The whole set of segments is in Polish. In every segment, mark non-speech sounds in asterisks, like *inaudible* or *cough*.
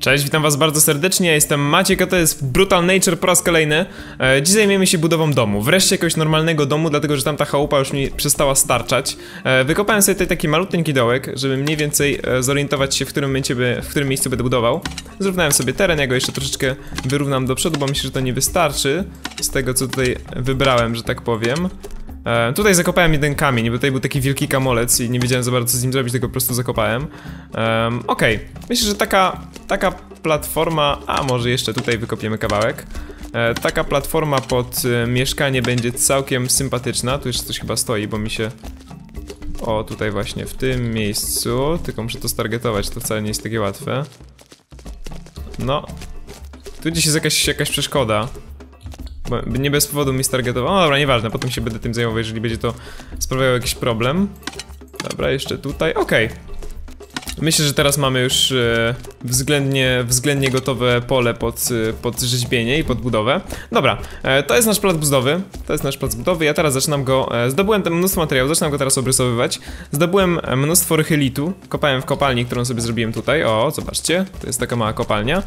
Cześć, witam was bardzo serdecznie, ja jestem Maciek, a to jest Brutal Nature po raz kolejny. E, dziś zajmiemy się budową domu, wreszcie jakiegoś normalnego domu, dlatego że tamta chałupa już mi przestała starczać. E, wykopałem sobie tutaj taki malutki dołek, żeby mniej więcej e, zorientować się, w którym, momencie by, w którym miejscu będę budował. Zrównałem sobie teren, ja go jeszcze troszeczkę wyrównam do przodu, bo myślę, że to nie wystarczy z tego, co tutaj wybrałem, że tak powiem. E, tutaj zakopałem jeden kamień, bo tutaj był taki wielki kamolec i nie wiedziałem za bardzo co z nim zrobić, tylko po prostu zakopałem. Um, Okej, okay. myślę, że taka, taka platforma, a może jeszcze tutaj wykopiemy kawałek. E, taka platforma pod e, mieszkanie będzie całkiem sympatyczna. Tu jeszcze coś chyba stoi, bo mi się... O, tutaj właśnie, w tym miejscu. Tylko muszę to stargetować, to wcale nie jest takie łatwe. No. Tu gdzieś jest jakaś, jakaś przeszkoda. Nie bez powodu mi stargetował. No dobra, nieważne, potem się będę tym zajmował, jeżeli będzie to sprawiało jakiś problem. Dobra, jeszcze tutaj, okej. Okay. Myślę, że teraz mamy już e, względnie, względnie gotowe pole pod, e, pod rzeźbienie i pod budowę. Dobra, e, to jest nasz plac budowy. To jest nasz plac budowy. Ja teraz zaczynam go. Zdobyłem tam mnóstwo materiału, zaczynam go teraz obrysowywać. Zdobyłem mnóstwo rychylitu. Kopałem w kopalni, którą sobie zrobiłem tutaj. O, zobaczcie, to jest taka mała kopalnia.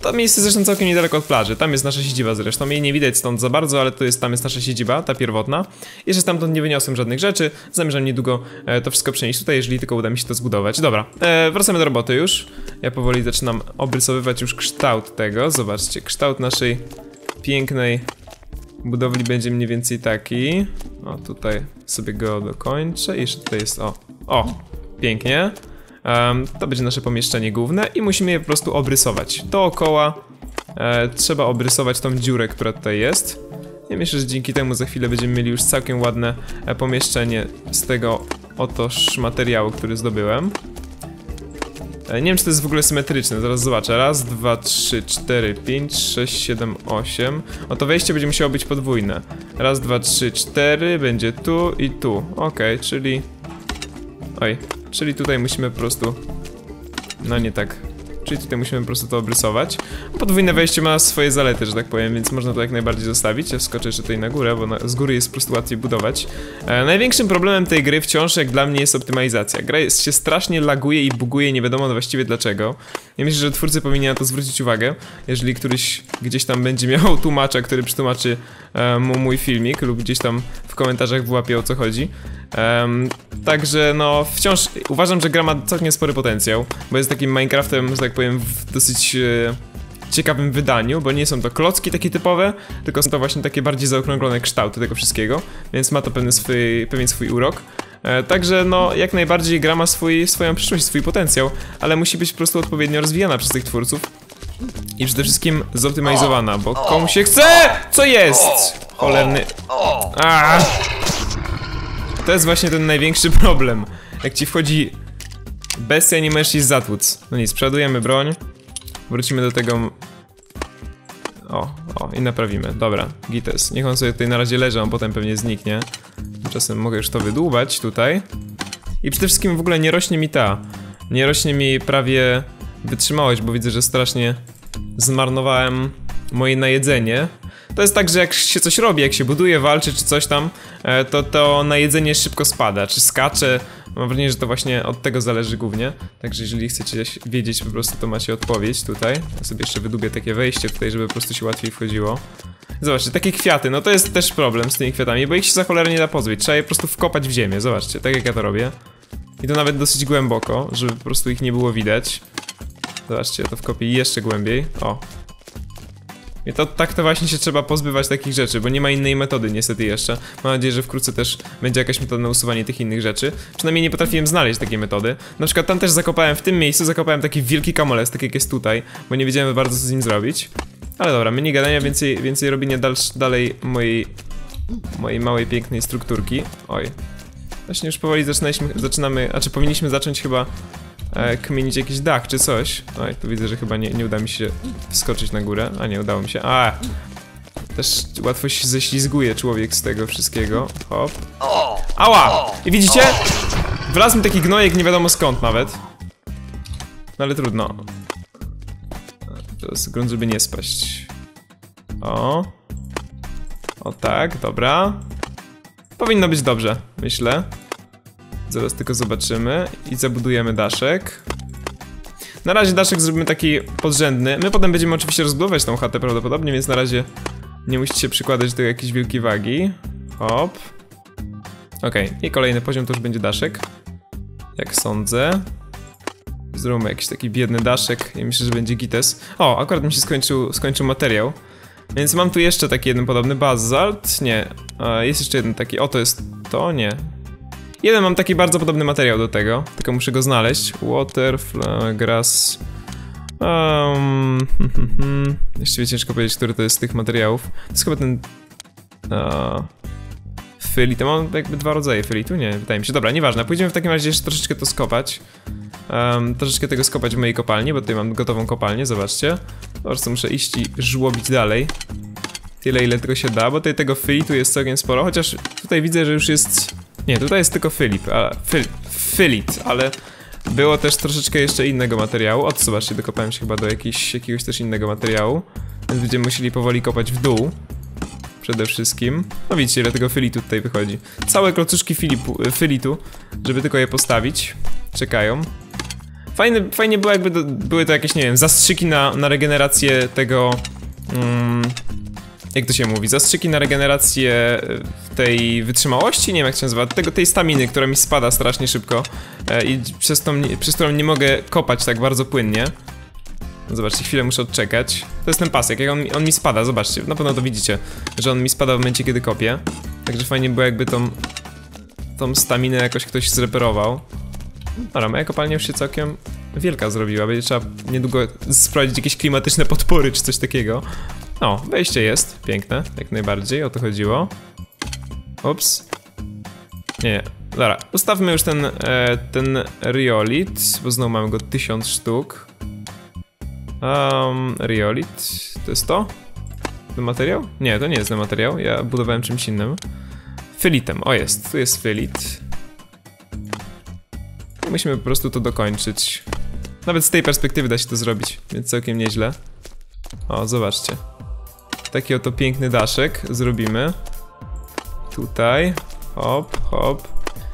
To miejsce zresztą całkiem niedaleko od plaży. Tam jest nasza siedziba zresztą. Jej nie widać stąd za bardzo, ale to jest, tam jest nasza siedziba, ta pierwotna. Jeszcze stamtąd nie wyniosłem żadnych rzeczy. Zamierzam niedługo to wszystko przenieść tutaj, jeżeli tylko uda mi się to zbudować. Dobra, e, wracamy do roboty już. Ja powoli zaczynam obrysowywać już kształt tego. Zobaczcie, kształt naszej pięknej budowli będzie mniej więcej taki. O, tutaj sobie go dokończę. I jeszcze tutaj jest, o, o, pięknie. Um, to będzie nasze pomieszczenie główne i musimy je po prostu obrysować. Dookoła e, trzeba obrysować tą dziurę, która tutaj jest. I myślę, że dzięki temu za chwilę będziemy mieli już całkiem ładne e, pomieszczenie z tego otoż materiału, który zdobyłem. E, nie wiem, czy to jest w ogóle symetryczne, zaraz zobaczę. Raz, dwa, trzy, cztery, pięć, sześć, siedem, osiem. O, to wejście będzie musiało być podwójne. Raz, dwa, trzy, cztery, będzie tu i tu. Okej, okay, czyli... Oj, czyli tutaj musimy po prostu... No nie tak czyli tutaj musimy po prostu to obrysować. Podwójne wejście ma swoje zalety, że tak powiem, więc można to jak najbardziej zostawić. Ja wskoczę jeszcze tutaj na górę, bo na, z góry jest po prostu łatwiej budować. E, największym problemem tej gry wciąż jak dla mnie jest optymalizacja. Gra jest, się strasznie laguje i buguje, nie wiadomo właściwie dlaczego. Ja myślę, że twórcy powinni na to zwrócić uwagę, jeżeli któryś gdzieś tam będzie miał *laughs* tłumacza, który przetłumaczy e, mu mój filmik lub gdzieś tam w komentarzach wyłapie o co chodzi. Um, także no, wciąż uważam, że gra ma całkiem spory potencjał, bo jest takim Minecraftem, że tak powiem, w dosyć e, ciekawym wydaniu, bo nie są to klocki takie typowe, tylko są to właśnie takie bardziej zaokrąglone kształty tego wszystkiego, więc ma to pewien swój, pewien swój urok. E, także no, jak najbardziej gra ma swój, swoją przyszłość, swój potencjał, ale musi być po prostu odpowiednio rozwijana przez tych twórców. I przede wszystkim zoptymalizowana, bo komu się chce! Co jest? Cholerny... Aaaa! To jest właśnie ten największy *laughs* problem. Jak ci wchodzi bestia, nie możesz się zatłuc. No nic, przodujemy broń. Wrócimy do tego... O, o, i naprawimy. Dobra, Gites. Niech on sobie tutaj na razie leży, on potem pewnie zniknie. Tymczasem mogę już to wydłubać tutaj. I przede wszystkim w ogóle nie rośnie mi ta. Nie rośnie mi prawie wytrzymałość, bo widzę, że strasznie zmarnowałem moje najedzenie. To jest tak, że jak się coś robi, jak się buduje, walczy czy coś tam, e, to to najedzenie szybko spada, czy skacze. Mam wrażenie, że to właśnie od tego zależy głównie. Także jeżeli chcecie wiedzieć po prostu, to macie odpowiedź tutaj. Ja sobie jeszcze wydubię takie wejście tutaj, żeby po prostu się łatwiej wchodziło. Zobaczcie, takie kwiaty, no to jest też problem z tymi kwiatami, bo ich się za cholerę nie da pozbyć. Trzeba je po prostu wkopać w ziemię, zobaczcie, tak jak ja to robię. I to nawet dosyć głęboko, żeby po prostu ich nie było widać. Zobaczcie, to wkopię jeszcze głębiej. O, i to tak to właśnie się trzeba pozbywać takich rzeczy, bo nie ma innej metody niestety jeszcze. Mam nadzieję, że wkrótce też będzie jakaś metoda na usuwanie tych innych rzeczy. Przynajmniej nie potrafiłem znaleźć takiej metody. Na przykład tam też zakopałem, w tym miejscu zakopałem taki wielki kamolec, tak jak jest tutaj, bo nie wiedziałem bardzo co z nim zrobić. Ale dobra, mniej gadania, więcej, więcej robienia dalsz, dalej mojej, mojej małej, pięknej strukturki. Oj. Właśnie już powoli zaczynaliśmy, zaczynamy, a czy powinniśmy zacząć chyba e, kmienić jakiś dach czy coś. Oj, tu widzę, że chyba nie, nie uda mi się wskoczyć na górę. A nie, udało mi się. A! Też łatwo się ześlizguje człowiek z tego wszystkiego. Hop. Ała! I widzicie? Wlazł mi taki gnojek nie wiadomo skąd nawet. No ale trudno. To jest grunt, żeby nie spaść. O. O tak, dobra. Powinno być dobrze, myślę. Zaraz tylko zobaczymy i zabudujemy daszek. Na razie daszek zrobimy taki podrzędny. My potem będziemy oczywiście rozbudować tą chatę prawdopodobnie, więc na razie nie musicie przykładać do jakiejś wielkiej wagi. Hop. Okej, i kolejny poziom to już będzie daszek. Jak sądzę. Zróbmy jakiś taki biedny daszek i myślę, że będzie gites. O, akurat mi się skończył, skończył materiał. Więc mam tu jeszcze taki jeden podobny bazalt. Nie, jest jeszcze jeden taki. O, to jest to? Nie. Jeden mam taki bardzo podobny materiał do tego, tylko muszę go znaleźć. Water, grass. Um, *laughs* Jeszcze ciężko powiedzieć, który to jest z tych materiałów. To jest chyba ten. Uh, Fylit. Mam jakby dwa rodzaje fylitu? Nie, wydaje mi się. Dobra, nieważne. Pójdziemy w takim razie jeszcze troszeczkę to skopać. Um, troszeczkę tego skopać w mojej kopalni, bo tutaj mam gotową kopalnię, zobaczcie. Po prostu muszę iść i żłobić dalej. Tyle ile tylko się da, bo tutaj tego fylitu jest całkiem sporo, chociaż tutaj widzę, że już jest... Nie, tutaj jest tylko filip, a... Fyl... Fylit, ale... Było też troszeczkę jeszcze innego materiału. O, to zobaczcie, dokopałem się chyba do jakiś, jakiegoś też innego materiału. Więc będziemy musieli powoli kopać w dół. Przede wszystkim. No widzicie, ile tego fylitu tutaj wychodzi. Całe klocuszki filipu, fylitu, żeby tylko je postawić. Czekają. Fajne, fajnie było jakby do, były to jakieś, nie wiem, zastrzyki na, na regenerację tego... Mm, jak to się mówi? Zastrzyki na regenerację e, tej wytrzymałości? Nie wiem jak się nazywa. Tego, tej staminy, która mi spada strasznie szybko e, i przez, tą, przez którą nie mogę kopać tak bardzo płynnie. Zobaczcie, chwilę muszę odczekać. To jest ten pasek, jak on, on mi spada, zobaczcie. Na pewno to widzicie, że on mi spada w momencie, kiedy kopię. Także fajnie było jakby tą, tą staminę jakoś ktoś zreperował. Dobra, moja kopalnia już się całkiem wielka zrobiła. Będzie trzeba niedługo sprawdzić jakieś klimatyczne podpory czy coś takiego. O, wejście jest. Piękne, jak najbardziej, o to chodziło. Ups. Nie, nie. Dobra, ustawmy już ten, e, ten riolit, bo znowu mamy go 1000 sztuk. Um, riolit, to jest to? Ten materiał? Nie, to nie jest ten materiał, ja budowałem czymś innym. Fylitem, o jest, tu jest fylit. Musimy po prostu to dokończyć. Nawet z tej perspektywy da się to zrobić, więc całkiem nieźle. O, zobaczcie. Taki oto piękny daszek zrobimy. Tutaj. Hop, hop.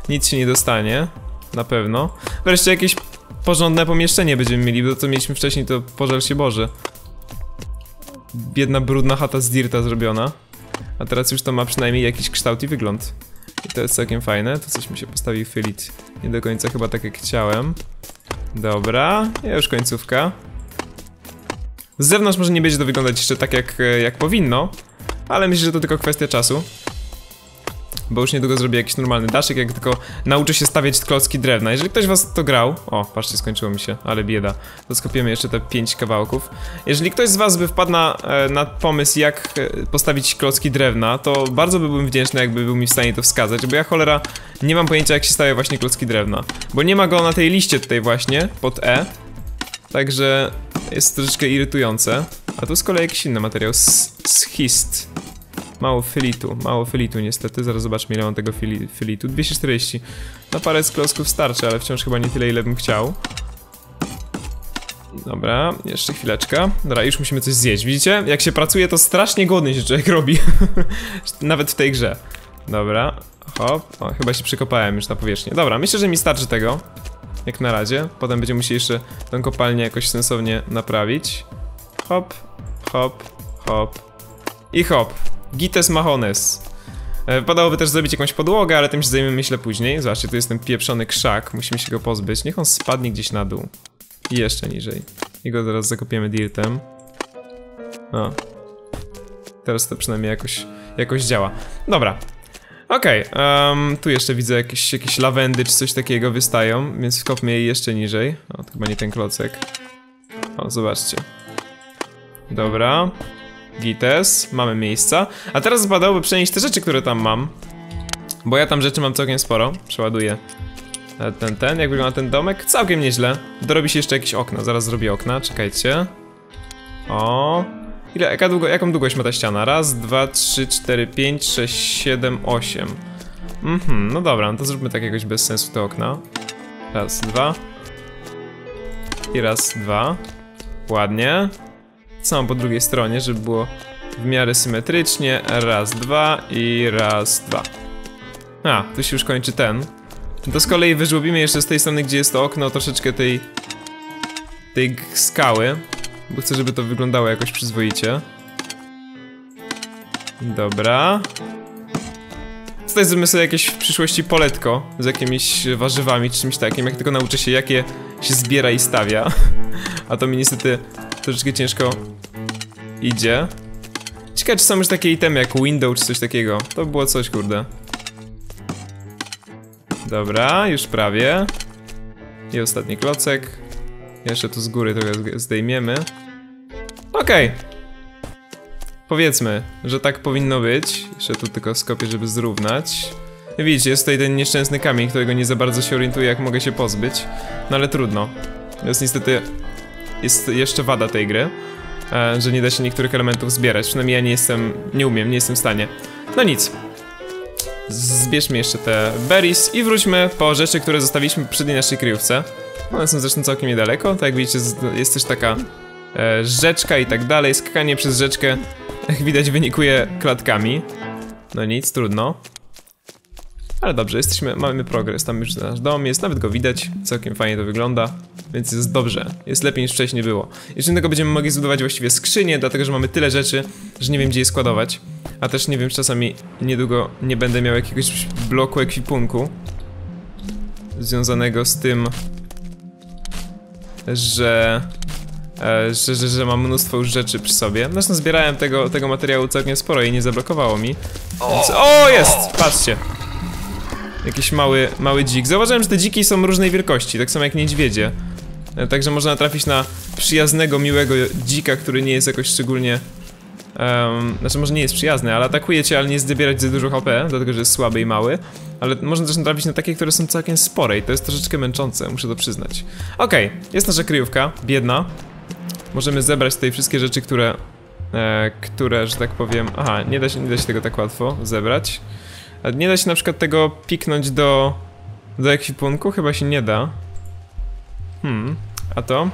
Nic się nie dostanie. Na pewno. Wreszcie jakieś porządne pomieszczenie będziemy mieli, bo to co mieliśmy wcześniej to pożal się Boże. Biedna, brudna chata z dirta zrobiona. A teraz już to ma przynajmniej jakiś kształt i wygląd. I to jest całkiem fajne. To coś mi się postawił filit. Nie do końca chyba tak jak chciałem. Dobra, już końcówka. Z zewnątrz może nie będzie to wyglądać jeszcze tak jak, jak powinno, ale myślę, że to tylko kwestia czasu. Bo już niedługo zrobię jakiś normalny daszek, jak tylko nauczę się stawiać klocki drewna. Jeżeli ktoś was to grał... O, patrzcie, skończyło mi się, ale bieda. To skopiemy jeszcze te 5 kawałków. Jeżeli ktoś z was by wpadł na, e, na pomysł, jak e, postawić klocki drewna, to bardzo byłbym wdzięczny, jakby był mi w stanie to wskazać, bo ja cholera nie mam pojęcia, jak się stawia właśnie klocki drewna. Bo nie ma go na tej liście tutaj właśnie, pod E. Także jest troszeczkę irytujące. A tu z kolei jakiś inny materiał. Schist. Mało filitu, mało filitu niestety. Zaraz zobaczmy ile mam tego fili filitu. 240. Na parę z klocków starczy, ale wciąż chyba nie tyle ile bym chciał. Dobra, jeszcze chwileczkę. Dobra, już musimy coś zjeść. Widzicie? Jak się pracuje, to strasznie głodny się człowiek robi. *laughs* Nawet w tej grze. Dobra, hop. O, chyba się przekopałem już na powierzchnię. Dobra, myślę, że mi starczy tego. Jak na razie. Potem będziemy musieli jeszcze tę kopalnię jakoś sensownie naprawić. Hop, hop, hop i hop. Gites mahones. E, Wypadałoby też zrobić jakąś podłogę, ale tym się zajmiemy myślę później. Zobaczcie, tu jest ten pieprzony krzak, musimy się go pozbyć. Niech on spadnie gdzieś na dół. I jeszcze niżej. I go teraz zakopiemy dirtem. O. Teraz to przynajmniej jakoś, jakoś działa. Dobra. Okej, okay, tu jeszcze widzę jakieś, jakieś lawendy czy coś takiego wystają, więc wkopmy je jeszcze niżej. O, to chyba nie ten klocek. O, zobaczcie. Dobra. Gites, mamy miejsca. A teraz wypadałoby przenieść te rzeczy, które tam mam. Bo ja tam rzeczy mam całkiem sporo. Przeładuję ten, ten. Jak wygląda ten domek? Całkiem nieźle. Dorobi się jeszcze jakieś okna. Zaraz zrobię okna, czekajcie. O. Ile, jaka długo, jaką długość ma ta ściana? Raz, dwa, trzy, cztery, pięć, sześć, siedem, osiem. Mhm, no dobra, no to zróbmy tak jakoś bez sensu te okna. Raz, dwa. I raz, dwa. Ładnie. Mam po drugiej stronie, żeby było w miarę symetrycznie. Raz, dwa i raz, dwa. A, tu się już kończy ten. To z kolei wyżłobimy jeszcze z tej strony, gdzie jest to okno, troszeczkę tej tej skały, bo chcę, żeby to wyglądało jakoś przyzwoicie. Dobra. Tutaj sobie jakieś w przyszłości poletko z jakimiś warzywami czy czymś takim, jak tylko nauczę się jakie się zbiera i stawia. *laughs* A to mi niestety troszeczkę ciężko idzie. Ciekawe czy są już takie itemy jak window czy coś takiego. To by było coś kurde. Dobra, już prawie. I ostatni klocek. Jeszcze tu z góry trochę zdejmiemy. Okej. Powiedzmy, że tak powinno być. Jeszcze tu tylko skopię, żeby zrównać. Widzicie, jest tutaj ten nieszczęsny kamień, którego nie za bardzo się orientuję, jak mogę się pozbyć. No ale trudno. Jest niestety... Jest jeszcze wada tej gry. E, że nie da się niektórych elementów zbierać. Przynajmniej ja nie jestem... Nie umiem, nie jestem w stanie. No nic. Zbierzmy jeszcze te berries i wróćmy po rzeczy, które zostawiliśmy w poprzedniej naszej kryjówce. One są zresztą całkiem niedaleko. Tak jak widzicie, jest też taka e, rzeczka i tak dalej. Skakanie przez rzeczkę, jak widać, wynikuje klatkami. No nic, trudno. Ale dobrze, jesteśmy, mamy progres, tam już nasz dom jest, nawet go widać, całkiem fajnie to wygląda, więc jest dobrze, jest lepiej niż wcześniej było. Jeszcze tego będziemy mogli zbudować właściwie skrzynię, dlatego że mamy tyle rzeczy, że nie wiem gdzie je składować. A też nie wiem, czasami niedługo nie będę miał jakiegoś bloku ekwipunku związanego z tym, że e, że, że, że mam mnóstwo już rzeczy przy sobie. Zresztą zbierałem tego, tego materiału całkiem sporo i nie zablokowało mi. Więc, o, jest! Patrzcie. Jakiś mały, mały dzik. Zauważyłem, że te dziki są różnej wielkości, tak samo jak niedźwiedzie. E, Także można natrafić na przyjaznego, miłego dzika, który nie jest jakoś szczególnie... Um, znaczy może nie jest przyjazny, ale atakuje cię, ale nie zabierać za dużo HP, dlatego że jest słaby i mały. Ale można też natrafić na takie, które są całkiem spore i to jest troszeczkę męczące, muszę to przyznać. Okej, jest nasza kryjówka, biedna. Możemy zebrać tutaj wszystkie rzeczy, które... E, które, że tak powiem... Aha, nie da, się, nie da się tego tak łatwo zebrać. Nie da się na przykład tego piknąć do... do ekwipunku? Chyba się nie da. Hmm, a to?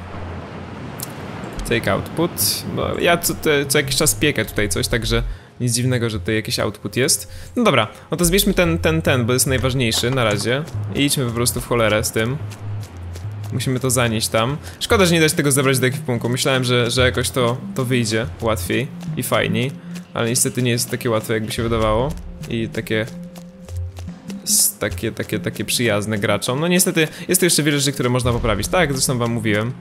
Take output. Bo ja co, co jakiś czas piekę tutaj coś, także nic dziwnego, że tutaj jakiś output jest. No dobra, no to zbierzmy ten, ten, ten, bo jest najważniejszy na razie. I idźmy po prostu w cholerę z tym. Musimy to zanieść tam. Szkoda, że nie da się tego zebrać do ekwipunku. Myślałem, że, że jakoś to, to wyjdzie łatwiej i fajniej. Ale niestety nie jest takie łatwe, jakby się wydawało. I takie takie, takie, takie przyjazne graczom. No niestety, jest tu jeszcze wiele rzeczy, które można poprawić. Tak, zresztą wam mówiłem.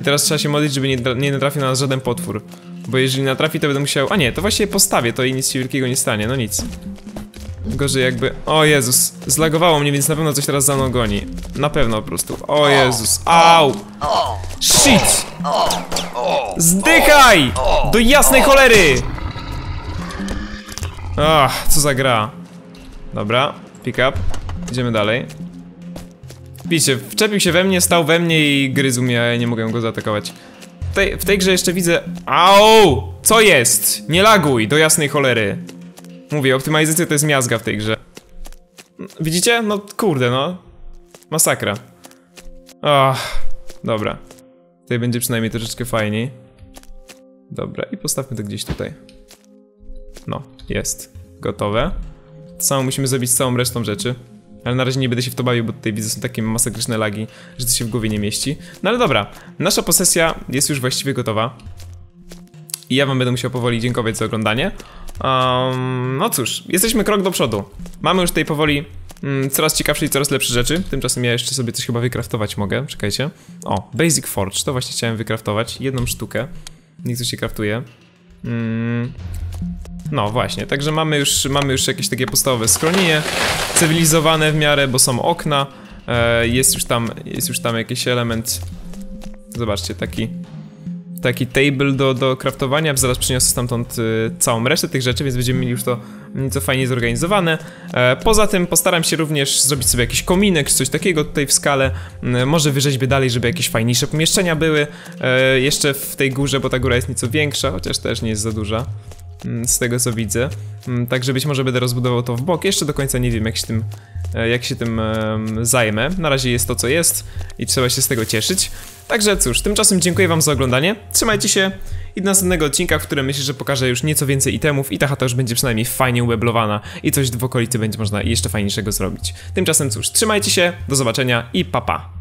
I teraz trzeba się modlić, żeby nie, nie natrafił na nas żaden potwór. Bo jeżeli natrafi, to będę musiał... A nie, to właściwie postawię, to i nic się wielkiego nie stanie, no nic. Gorzej jakby... O Jezus, zlagowało mnie, więc na pewno coś teraz za mną goni. Na pewno po prostu. O Jezus, au! Shit! Zdychaj! Do jasnej cholery! Ach, co za gra. Dobra, pick up. Idziemy dalej. Widzicie, wczepił się we mnie, stał we mnie i gryzł mnie, a ja nie mogę go zaatakować. W tej, w tej grze jeszcze widzę... Au! Co jest? Nie laguj, do jasnej cholery. Mówię, optymalizacja to jest miazga w tej grze. Widzicie? No kurde, no. Masakra. Ach, dobra. Tutaj będzie przynajmniej troszeczkę fajniej. Dobra, i postawmy to gdzieś tutaj. No, jest. Gotowe. To samo musimy zrobić z całą resztą rzeczy. Ale na razie nie będę się w to bawił, bo tutaj widzę są takie masakryczne lagi, że to się w głowie nie mieści. No ale dobra, nasza posesja jest już właściwie gotowa. I ja wam będę musiał powoli dziękować za oglądanie. Um, no cóż, jesteśmy krok do przodu. Mamy już tutaj powoli mm, coraz ciekawsze i coraz lepsze rzeczy. Tymczasem ja jeszcze sobie coś chyba wykraftować mogę. Czekajcie. O, Basic Forge, to właśnie chciałem wykraftować. Jedną sztukę. Niech to się kraftuje. Mm, no właśnie, także mamy już, mamy już jakieś takie podstawowe schronienie, cywilizowane w miarę, bo są okna, e, jest już tam, jest już tam jakiś element, zobaczcie, taki, taki table do, do craftowania, zaraz przyniosę stamtąd y, całą resztę tych rzeczy, więc będziemy mieli już to nieco fajnie zorganizowane. E, poza tym postaram się również zrobić sobie jakiś kominek, coś takiego tutaj w skale, m, może wyrzeźbię dalej, żeby jakieś fajniejsze pomieszczenia były, e, jeszcze w tej górze, bo ta góra jest nieco większa, chociaż też nie jest za duża z tego co widzę. Mm, Także być może będę rozbudował to w bok. Jeszcze do końca nie wiem jak się tym, e, jak się tym zajmę. Na razie jest to co jest i trzeba się z tego cieszyć. Także cóż, tymczasem dziękuję wam za oglądanie. Trzymajcie się i do następnego odcinka, w którym myślę, że pokażę już nieco więcej itemów i ta chata już będzie przynajmniej fajnie ueblowana i coś w okolicy będzie można jeszcze fajniejszego zrobić. Tymczasem cóż, trzymajcie się, do zobaczenia i papa. Pa.